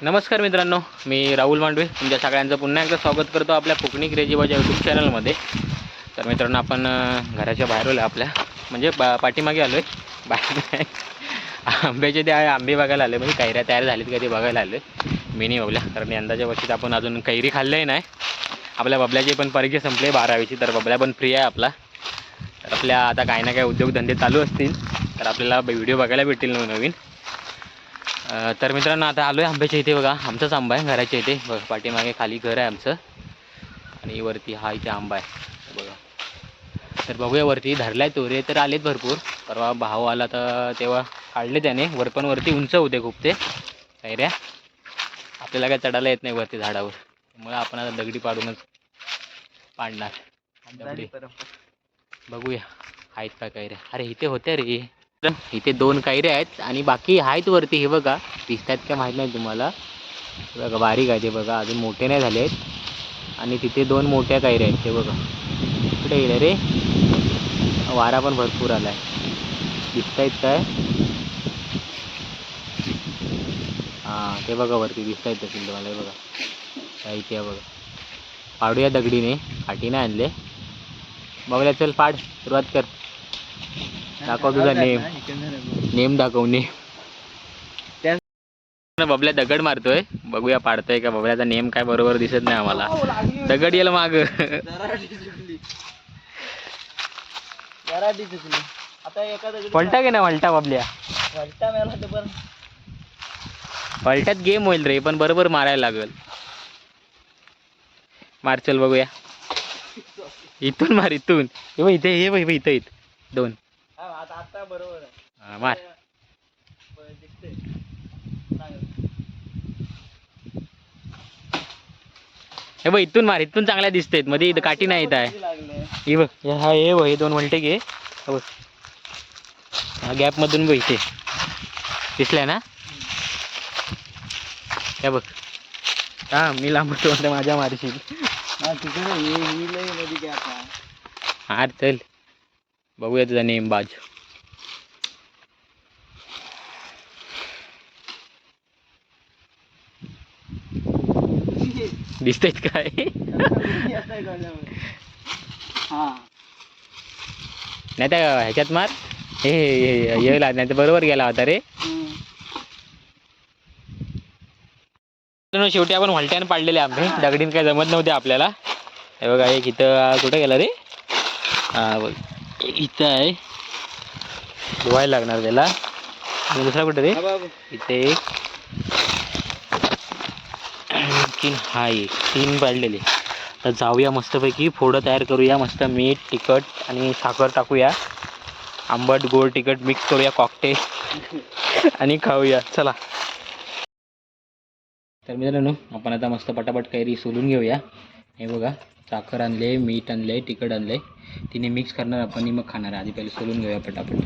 नमस्कार मित्रांनो मी राहुल मांडवे. तुमच्या सगळ्यांचं पुन्हा एकदा स्वागत करतो आपल्या कोकणी क्रेजीबाच्या यूट्यूब चॅनलमध्ये तर मित्रांनो आपण घराच्या बाहेर आलो आपल्या. म्हणजे बा पाठीमागे आलो आहे बाहेर आंब्याचे ते आहे, आंबे बघायला आले म्हणजे कैऱ्या तयार झालीत का ते बघायला आले मी नाही बघल्या. कारण यंदाच्या वर्षीत आपण अजून कैरी खाल्लंही नाही. आपल्या बबल्याची पण परीक्षा संपली बारावीची. तर बबल्या पण फ्री आहे आपला. तर आपल्या आता काही ना काही उद्योगधंदे चालू असतील. तर आपल्याला व्हिडिओ बघायला भेटतील नवनवीन तर मित्रांनो आता आलो आहे आंब्याच्या इथे बघा. आमचाच आंबा आहे घराच्या इथे. बघ पाठीमागे खाली घर आहे आमचं. आणि वरती हा इथे आंबा आहे. बघा. तर बघूया वरती. धरलाय तोरे तर आलेत भरपूर. परवा भाव आला तर तेव्हा काढले त्याने. वर पण वरती उंच होते खूप ते. कैऱ्या आपल्याला काय चढायला येत नाही वरती झाडावर. त्यामुळे आपण आता दगडी पाडूनच पाडणार. बघूया. आहेत का कैऱ्या अरे इथे होत्या रे. इथे दोन कायरे आहेत आणि बाकी आहेत वरती हे बघा दिसतात का माहीत नाही तुम्हाला. बघा बारीक आहे ते बघा अजून मोठे नाही झाले आहेत. आणि तिथे दोन मोठ्या कायऱ्या आहेत ते बघा. कुठे गेले रे? वारा पण भरपूर आला आहे दिसत आहेत काय? हां ते बघा वरती दिसत आहेत तसे तुम्हाला हे बघा. त्या इथे आहे बघा. पाडूया दगडीने काठी नाही आणले. बघूया चल पाड सुरुवात कर. दाखव तुझा नेम. नेम दाखव नेम. बबल्या दगड मारतोय. बघूया पाडतोय का बबल्याचा नेम काय बरोबर दिसत नाही आम्हाला. दगड येईल माग. पलटा घे ना वलटा बबल्या? पलट्यात गेम होईल रे पण बरोबर मारायला लागल. मार चल बघूया. इथून मार इथून. हे इथे हे इथं इथं. दोन. आता आता बरोबर आहे. हा, मार. हे बघ इथून मार इथून चांगल्या दिसतेत मध्ये इथं काठी नाही येत आहे. हे बघ हे हा बघ हे दोन वलटे घे. बघ. हा गॅपमधून बघ इथे. दिसलाय ना? हे बघ. हा मी लांबतो म्हणते माझ्या मारशील. हा तिकडे हे ही लई मध्ये चल. बघूया तुझा नेम बाज काय नाही त्या ह्याच्यात मार हे येला नाही तर बरोबर गेला होता रे शेवटी आपण व्हलट्यानं पाडलेले आंबे दगडीन काय जमत नव्हते आपल्याला हे बघा एक इथं कुठे गेला रे हा बघ इथं आहे. धुवायला लागणार त्याला. दुसरा कुठे रे. इथे एक. आणखीन हा एक. तीन पाडलेले. तर जाऊया मस्तपैकी. फोडं तयार करूया. मस्त मीठ तिखट आणि साखर टाकूया. आंबट गोड तिखट मिक्स करूया. कॉकटेल आणि खाऊया. चला. तर मित्रांनो आपण आता मस्त पटापट कैरी सोलून घेऊया. हे बघा साखर आणले मीठ आणले तिखट आणले. तिने मिक्स करणार आपण मग खाणार. आधी पहिले सोलून घेऊया पटापट.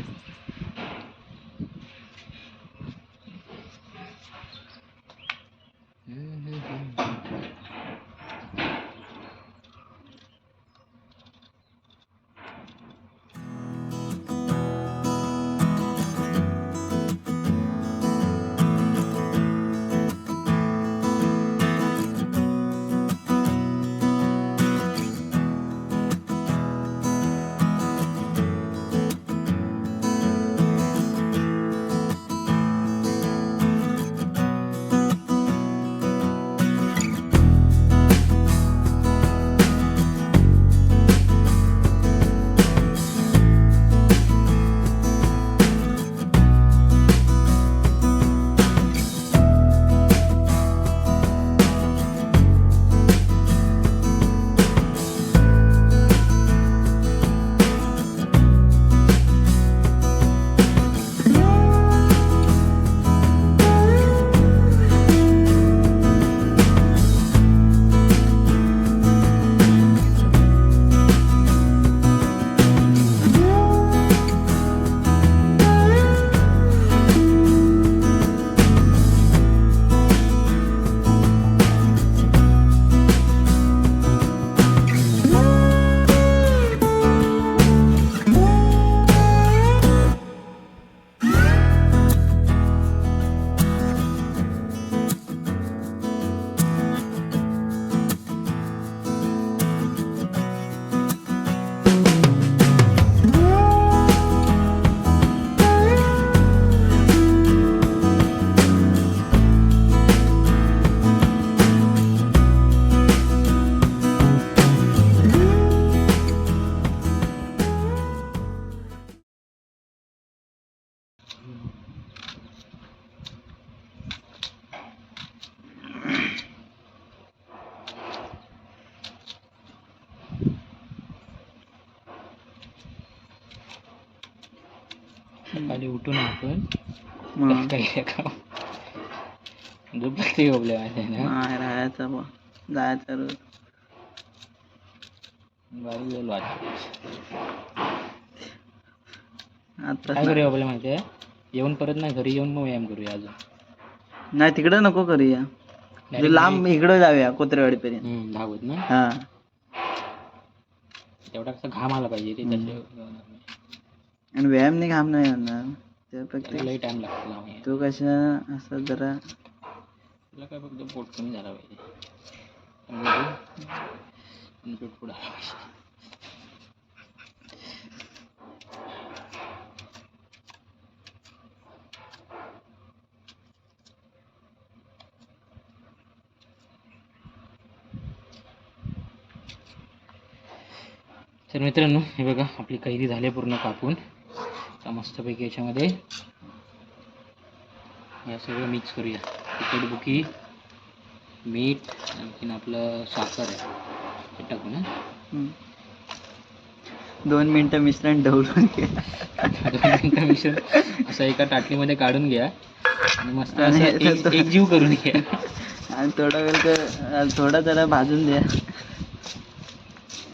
सकाळी उठून आपण खाऊ झोपते झोपले माझ्या नाही राहायचं बा. जायचं रोज. बारी वेळ वाटत आता काय करूया आपल्याला माहिती आहे? येऊन परत ना घरी येऊन मग व्यायाम करूया अजून. नाही तिकडे नको करूया. Direct लांब इकडे जाऊया कोत्रेवाडी पर्यंत हम्म, धावत ना? हा. तेवढा कसा घाम आला पाहिजे ते हम्म. त्याच्या आणि व्यायाम नाही घाम नाही होणार त्यापेक्षा लई टाइम लागतो. तू कशा असं जरा तुला काय फक्त पोट कमी झाला पाहिजे आणि बघू. आणि पोट पुढं आलं पाहिजे तर मित्रांनो हे बघा आपली कैरी झाली पूर्ण कापून मस्तपैकी याच्यामध्ये. या सगळं मिक्स करूया. तिखट बुकी मीठ आणखीन आपलं साखर आहे. टाकू ना. दोन मिनिटं मिश्रण ढवळून घे दोन मिनिटं मिश्रण असं एका ताटलीमध्ये काढून घ्या. आणि मस्त असं एक एकजीव करून घ्या. आणि थोडा वेळ तर थोडा जरा भाजून द्या.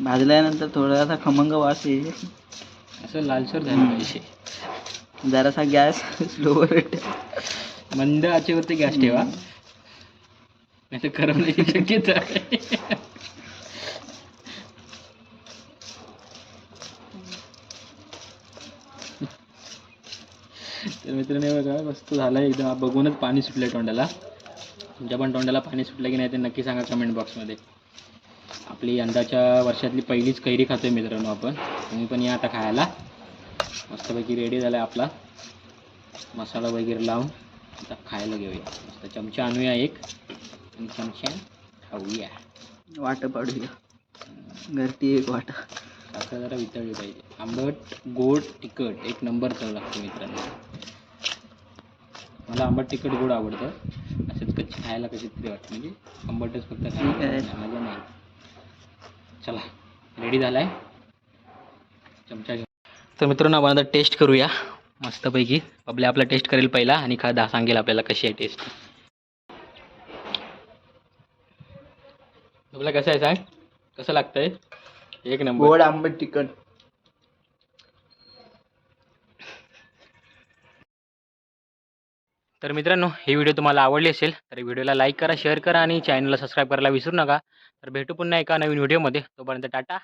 भाजल्यानंतर थोडासा खमंग वास येईल. असं लालसर झालं पाहिजे. जरासा गॅस स्लोवर मंद आचेवरती गॅस ठेवा. नाही तर करपण्याची शक्यता आहे. तर मित्रांनो बघा मस्त झालं एकदम. बघूनच पाणी सुटलं तोंडाला. तुमच्या पण तोंडाला पाणी सुटलं की नाही ते नक्की सांगा कमेंट बॉक्समध्ये आपली यंदाच्या वर्षातली पहिलीच कैरी खातोय मित्रांनो आपण. तुम्ही पण या आता खायला. मस्तपैकी रेडी झाला आपला. मसाला वगैरे लावून आता खायला घेऊया. मस्त चमचा आणूया एक आणि चमचा खाऊया. वाट पाडूया. घरटी एक वाटा. साखर जरा वितळली पाहिजे. आंबट गोड तिखट. एक नंबर चव लागते मित्रांनो. मला आंबट तिखट गोड आवडतं. असंच कच्ची खायला कशी तरी वाटतं. म्हणजे आंबटच फक्त खायला आहे. मजा नाही. चला रेडी झालाय. चमचा घेऊ तर मित्रांनो आपण आता टेस्ट करूया. मस्तपैकी. आपल्या आपला टेस्ट करेल पहिला आणि खा दा सांगेल आपल्याला कशी आहे टेस्ट तुला कसं आहे सांग? कसं लागतंय? एक नंबर. गोड आंबट तिखट. तर मित्रांनो ही व्हिडिओ तुम्हाला आवडली असेल तर व्हिडिओला लाईक करा शेअर करा आणि चॅनलला सबस्क्राईब करायला विसरू नका. तर भेटू पुन्हा एका नवीन व्हिडिओमध्ये तोपर्यंत टाटा.